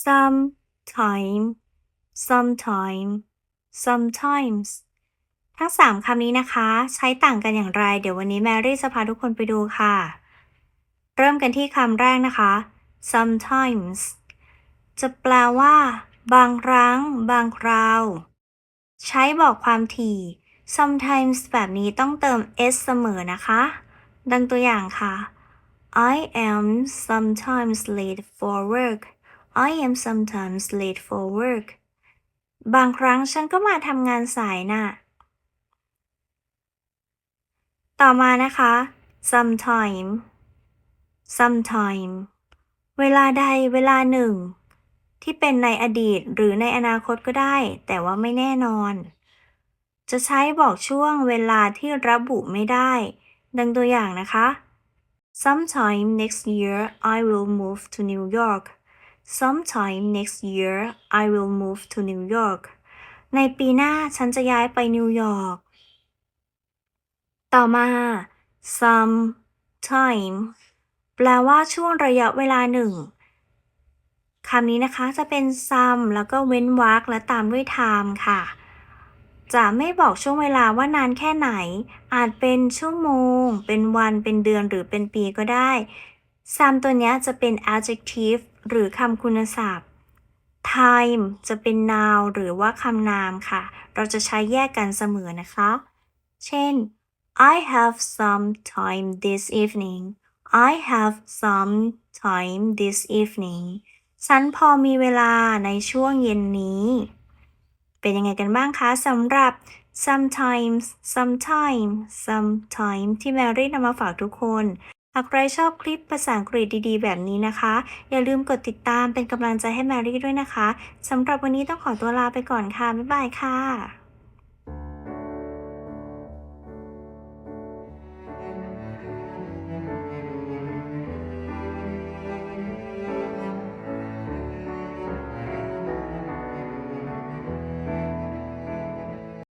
sometime sometime sometimes ทั้งสามคำนี้นะคะ ใช้ต่างกันอย่างไร เดี๋ยววันนี้แมรี่จะพาทุกคนไปดูค่ะ เริ่มกันที่คำแรกนะคะ sometimes จะแปลว่า บางครั้ง บางคราว ใช้บอกความถี่ sometimes แบบนี้ต้องเติม s เสมอนะคะ ดังตัวอย่างค่ะ I am sometimes late for work I am sometimes late for work บางครั้งฉันก็มาทำงานสายน่ะ ต่อมานะคะ sometime sometime เวลาใดเวลาหนึ่ง ที่เป็นในอดีตหรือในอนาคตก็ได้ แต่ว่าไม่แน่นอน จะใช้บอกช่วงเวลาที่ระบุไม่ได้ ดังตัวอย่างนะคะ Sometime next year I will move to New York Sometime next year I will move to New York ในปีหน้าฉันจะย้ายไปนิวยอร์ก ต่อมา some time แปลว่าช่วงระยะเวลาหนึ่ง คำนี้นะคะจะเป็น some แล้วก็เว้นวรรคและตามด้วย time ค่ะ จะไม่บอกช่วงเวลาว่านานแค่ไหน อาจเป็นชั่วโมง เป็นวัน เป็นเดือน หรือเป็นปีก็ได้ some ตัวเนี้ยจะเป็น adjective หรือคำคุณศัพท์ time จะเป็น noun หรือว่าคำนามค่ะ เราจะใช้แยกกันเสมอนะคะ เช่น I have some time this evening I have some time this evening ฉันพอมีเวลาในช่วงเย็นนี้ เป็นยังไงกันบ้างคะสำหรับ sometimes sometime sometime ที่แมรี่นำมาฝากทุกคน หากใครชอบคลิปภาษาอังกฤษดีๆ แบบนี้นะคะ อย่าลืมกดติดตามเป็นกำลังใจให้แมรี่ด้วยนะคะสำหรับวันนี้ต้องขอตัวลาไปก่อนค่ะ บ๊ายบายค่ะ